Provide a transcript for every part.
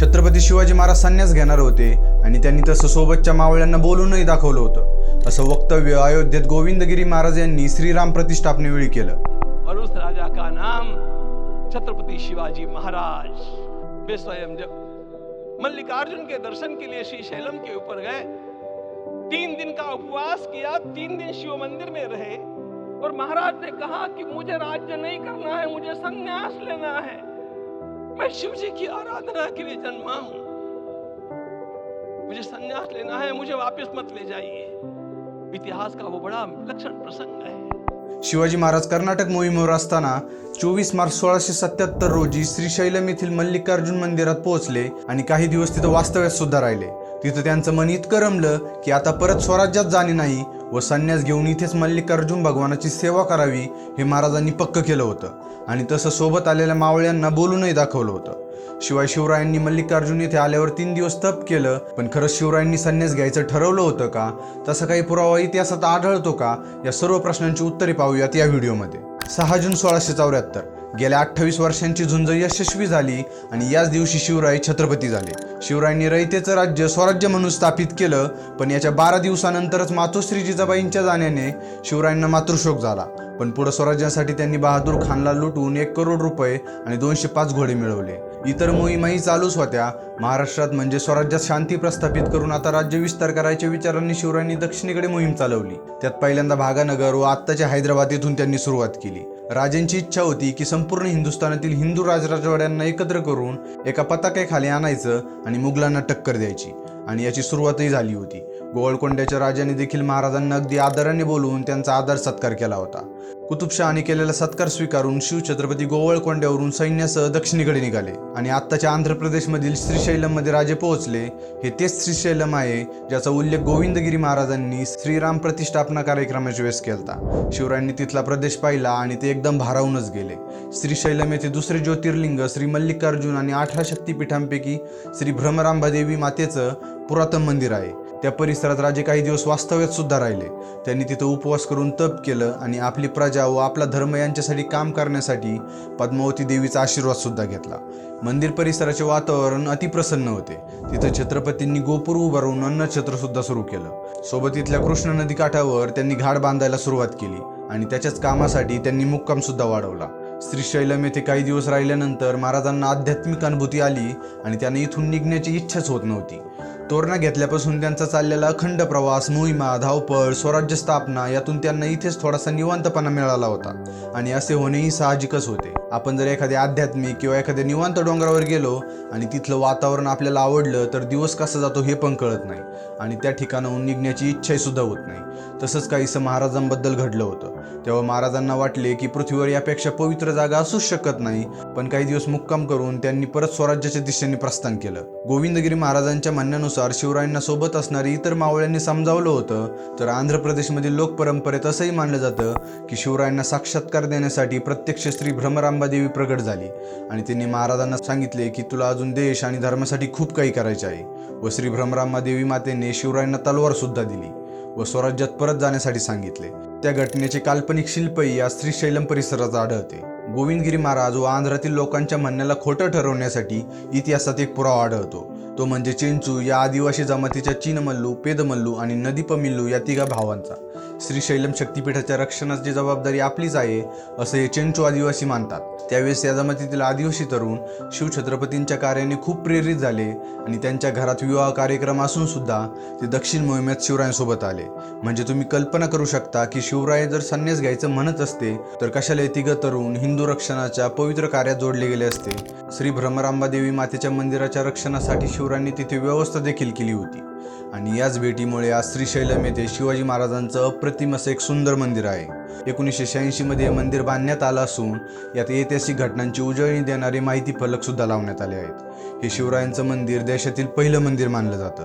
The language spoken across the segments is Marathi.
छत्रपती शिवाजी महाराज संन्यास घेणार होते आणि त्यांनी तसं सोबतच्या मावळ्यांना बोलूनही दाखवलं होतं. असं वक्तव्य अयोध्येत गोविंदगिरी महाराज यांनी श्रीराम प्रतिष्ठापनेवेळी केलं. और उस राजा का नाम? छत्रपति शिवाजी महाराज. वे स्वयं जब मल्लिकार्जुन के दर्शन के लिए श्री शैलम के ऊपर गए। तीन दिन का उपवास किया तीन दिन शिव मंदिर में रहे। और महाराज ने कहा कि मुझे राज्य नहीं करना है मुझे संन्यास लेना है। मैं शिव जी की आराधना के लिए जन्मा हूं। मुझे संन्यास लेना है मुझे वापस मत ले जाइए। इतिहास का वो बड़ा लक्षण प्रसंग है। शिवाजी महाराज कर्नाटक मोहिमेवर असताना चोवीस मार्च सोळाशे सत्याहत्तर रोजी श्रीशैलम येथील मल्लिकार्जुन मंदिरात पोहोचले आणि काही दिवस तिथं वास्तव्यात सुद्धा राहिले. तिथं त्यांचं मन इतकं रमलं की आता परत स्वराज्यात जाणे नाही व संन्यास घेऊन इथेच मल्लिकार्जुन भगवानाची सेवा करावी हे महाराजांनी पक्क केलं होतं. आणि तसं सोबत आलेल्या मावळ्यांना बोलूनही दाखवलं होतं. शिवाय शिवरायांनी मल्लिकार्जुन येथे आल्यावर तीन दिवस तप केलं पण खरंच शिवरायांनी संन्यास घ्यायचं ठरवलं होतं का? तसा काही पुरावा इतिहासात आढळतो का? या सर्व प्रश्नांची उत्तरे पाहूयात या व्हिडिओमध्ये. सहा जून सोळाशे चौऱ्याहत्तर. गेल्या अठ्ठावीस वर्षांची झुंज यशस्वी झाली आणि याच दिवशी शिवराय छत्रपती झाले. शिवरायांनी रयतेचं राज्य स्वराज्य म्हणून स्थापित केलं पण याच्या बारा दिवसानंतरच मातोश्री जिजाबाईंच्या जाण्याने शिवरायांना मातृशोक झाला. पण पुढे स्वराज्यासाठी त्यांनी बहादूर खानला लुटून एक करोड रुपये आणि दोनशे पाच घोडे मिळवले. इतर मोहिमाही चालूच होत्या. महाराष्ट्रात म्हणजे स्वराज्यात शांती प्रस्थापित करून आता राज्य विस्तार करायच्या विचारांनी शिवरायांनी दक्षिणेकडे मोहीम चालवली. त्यात पहिल्यांदा भागानगर व आत्ताच्या हैदराबाद येथून त्यांनी सुरुवात केली. राजांची इच्छा होती की संपूर्ण हिंदुस्थानातील हिंदू राजराजवाड्यांना एकत्र करून एका पताक्याखाली आणायचं आणि मुघलांना टक्कर द्यायची. आणि याची सुरुवातही झाली होती. गोवळकोंड्याच्या राजाने देखील महाराजांना अगदी आदराने बोलवून त्यांचा आदर सत्कार केला होता. कुतुबशहाने केलेला सत्कार स्वीकारून शिवछत्रपती गोवळकोंड्यावरून सैन्यासह दक्षिणेकडे निघाले आणि आत्ताच्या आंध्र प्रदेशमधील श्रीशैलममध्ये राजे पोहोचले. हे तेच श्रीशैलम आहे ज्याचा उल्लेख गोविंदगिरी महाराजांनी श्रीराम प्रतिष्ठापना कार्यक्रमाच्या वेळेस केलता. शिवरायांनी तिथला प्रदेश पाहिला आणि ते एकदम भारावूनच गेले. श्रीशैलम येथे दुसरे ज्योतिर्लिंग श्री मल्लिकार्जुन आणि अठरा शक्तीपीठांपैकी श्री भ्रमरांबादेवी मातेचं पुरातन मंदिर आहे. त्या परिसरात राजे काही दिवस वास्तव्यात सुद्धा राहिले. त्यांनी तिथं उपवास करून तप केलं आणि आपली प्रजा व आपला धर्म यांच्यासाठी काम करण्यासाठी पद्मावती देवीचा आशीर्वाद सुद्धा घेतला. मंदिर परिसराचे वातावरण अतिप्रसन्न होते. तिथं छत्रपतींनी गोपूर उभारून अन्नछत्र सुद्धा सुरू केलं. सोबत इथल्या कृष्णा नदी काठावर त्यांनी घाट बांधायला सुरुवात केली आणि त्याच्याच कामासाठी त्यांनी मुक्काम सुद्धा वाढवला. श्रीशैलम येथे काही दिवस राहिल्यानंतर महाराजांना आध्यात्मिक अनुभूती आली आणि त्यांना इथून निघण्याची इच्छाच होत नव्हती. तोरणा घेतल्यापासून त्यांचा चाललेला अखंड प्रवास मोहिमा धावपळ स्वराज्य स्थापना यातून त्यांना इथेच थोडासा निवांतपणा मिळाला होता आणि असे होणेही साहजिकच होते. आपण जर एखाद्या आध्यात्मिक किंवा एखाद्या निवांत डोंगरावर गेलो आणि तिथलं वातावरण आपल्याला आवडलं तर दिवस कसा जातो हे पण कळत नाही आणि त्या ठिकाणाहून निघण्याची इच्छाही सुद्धा होत नाही. तसंच काहीसं महाराजांबद्दल घडलं होतं. तेव्हा महाराजांना वाटले की पृथ्वीवर यापेक्षा पवित्र जागा असूच शकत नाही. पण काही दिवस मुक्काम करून त्यांनी परत स्वराज्याच्या दिशेने प्रस्थान केलं. गोविंदगिरी महाराजांच्या म्हणण्यानुसार शिवरायांना सोबत असणारी इतर मावळ्यांनी समजावलं होतं. तर आंध्र प्रदेशमधील लोकपरंपरेत असंही मानलं जातं की शिवरायांना साक्षात्कार देण्यासाठी प्रत्यक्ष श्री भ्रमरांबादेवी प्रगट झाली. आणि त्यांनी महाराजांना सांगितले की तुला अजून देश आणि धर्मासाठी खूप काही करायचे आहे. व श्री भ्रमरांबादेवी मातेने शिवरायांना तलवार सुद्धा दिली. व स्वराज्यात परत जाण्यासाठी सांगितले. त्या घटनेचे काल्पनिक शिल्पही या श्रीशैलम परिसरात आढळते. गोविंदगिरी महाराज व आंध्रातील लोकांच्या म्हणण्याला खोटं ठरवण्यासाठी इतिहासात एक पुरावा आढळतो. तो म्हणजे चिंचू या आदिवासी जमातीच्या चीनमल्लू पेदमल्लू आणि नदीपमिल्लू या तिघा भावांचा. श्रीशैलम शक्तीपीठाच्या रक्षणाची जबाबदारी आपलीच आहे असं हे चेंचू आदिवासी मानतात. त्यावेळेस या जमातीतील आदिवासी तरुण शिवछत्रपतींच्या कार्याने खूप प्रेरित झाले आणि त्यांच्या घरात विवाह कार्यक्रम असून सुद्धा ते दक्षिण मोहिमेत शिवरायांसोबत आले. म्हणजे तुम्ही कल्पना करू शकता की शिवराय जर संन्यास घ्यायचं म्हणत असते तर कशाला हे तरुण हिंदू रक्षणाच्या पवित्र कार्यात जोडले गेले असते. श्री भ्रमरांबादेवी मातेच्या मंदिराच्या रक्षणासाठी शिवरायांनी तिथे व्यवस्था देखील केली होती. आणि याच भेटीमुळे आज श्रीशैलम येथे शिवाजी महाराजांचं अप्रतिम असं एक सुंदर मंदिर आहे. एकोणीसशे शहाऐंशी मध्ये हे मंदिर बांधण्यात आलं असून यात ऐतिहासिक घटनांची उजळणी देणारे माहिती फलक सुद्धा लावण्यात आले आहेत. हे शिवरायांचं मंदिर देशातील पहिलं मंदिर मानलं जातं.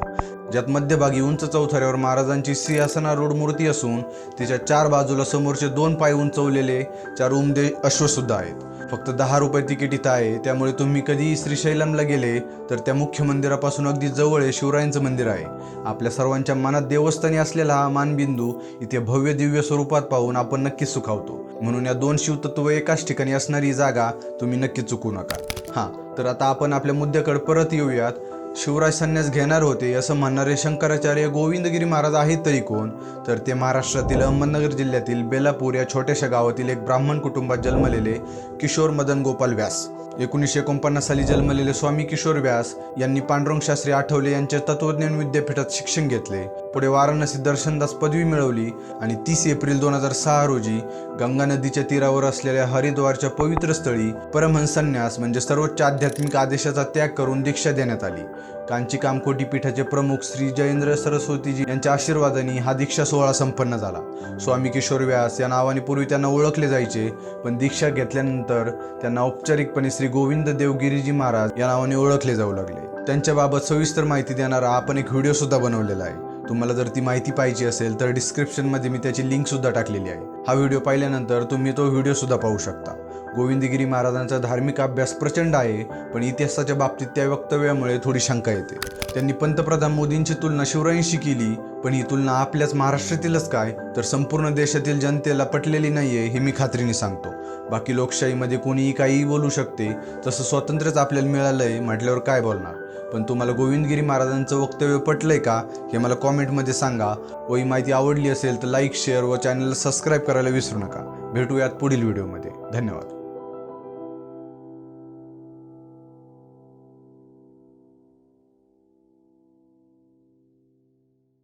ज्यात मध्यभागी उंच चौथऱ्यावर महाराजांची सिंहासनारूढ मूर्ती असून तिच्या चार बाजूला समोरचे दोन पाय उंचवलेले चार उमदे अश्वसुद्धा आहेत. फक्त दहा रुपये तिकीट इथं आहे त्यामुळे तुम्ही कधीही श्रीशैलमला गेले तर त्या मुख्य मंदिरापासून अगदी जवळ आहे शिवरायांचं मंदिर आहे. आपल्या सर्वांच्या मनात देवस्थानी असलेला हा मानबिंदू इथे भव्य दिव्य स्वरूपात पाहून आपण नक्कीच सुखावतो. म्हणून या दोन शिवतत्व एकाच ठिकाणी असणारी जागा तुम्ही नक्की चुकू नका. हां तर आता आपण आपल्या मुद्द्याकडे परत येऊयात. शिवराज संन्यास घेणार होते असं म्हणणारे शंकराचार्य गोविंदगिरी महाराज आहेत तरी कोण? तर ते महाराष्ट्रातील अहमदनगर जिल्ह्यातील बेलापूर या छोट्याशा गावातील एक ब्राह्मण कुटुंबात जन्मलेले किशोर मदन गोपाल व्यास. एकोणीसशे एकोणपन्नास साली जन्मलेले स्वामी किशोर व्यास यांनी पांडुरंग शास्त्री आठवले यांच्या तत्वज्ञान विद्यापीठात शिक्षण घेतले. पुढे वाराणसी दर्शनदास पदवी मिळवली आणि तीस एप्रिल दोन हजार सहा रोजी गंगा नदीच्या तीरावर असलेल्या हरिद्वारच्या पवित्र स्थळी परमहंस संन्यास म्हणजे सर्वोच्च आध्यात्मिक आदेशाचा त्याग करून दीक्षा देण्यात आली. कांची कामकोटी पीठाचे प्रमुख श्री जयेंद्र सरस्वतीजी यांच्या आशीर्वादाने हा दीक्षा सोहळा संपन्न झाला. स्वामी किशोर व्यास या नावाने पूर्वी त्यांना ओळखले जायचे पण दीक्षा घेतल्यानंतर त्यांना औपचारिकपणे श्री गोविंद देवगिरीजी महाराज या नावाने ओळखले जाऊ लागले. त्यांच्याबाबत सविस्तर माहिती देणारा आपण एक व्हिडिओ सुद्धा बनवलेला आहे. तुम्हाला जर ती माहिती पाहिजे असेल तर डिस्क्रिप्शनमध्ये मी त्याची लिंक सुद्धा टाकलेली आहे. हा व्हिडिओ पाहिल्यानंतर तुम्ही तो व्हिडिओ सुद्धा पाहू शकता. गोविंदगिरी महाराजांचा धार्मिक अभ्यास प्रचंड आहे पण इतिहासाच्या बाबतीत त्या वक्तव्यामुळे थोडी शंका येते. त्यांनी पंतप्रधान मोदींची तुलना शिवरायांशी केली पण ही तुलना आपल्याच महाराष्ट्रातीलच काय? तर संपूर्ण देशातील जनतेला पटलेली नाहीये हे मी खात्रीने सांगतो. बाकी लोकशाहीमध्ये कोणीही काहीही बोलू शकते तसं स्वातंत्र्यच आपल्याला मिळालंय म्हटल्यावर काय बोलणार? पण तुम्हाला गोविंदगिरी महाराजांचं वक्तव्य पटलंय का हे मला कॉमेंटमध्ये सांगा. व ही माहिती आवडली असेल तर लाईक शेअर व चॅनलला सबस्क्राईब करायला विसरू नका. भेटूयात पुढील व्हिडिओमध्ये. धन्यवाद.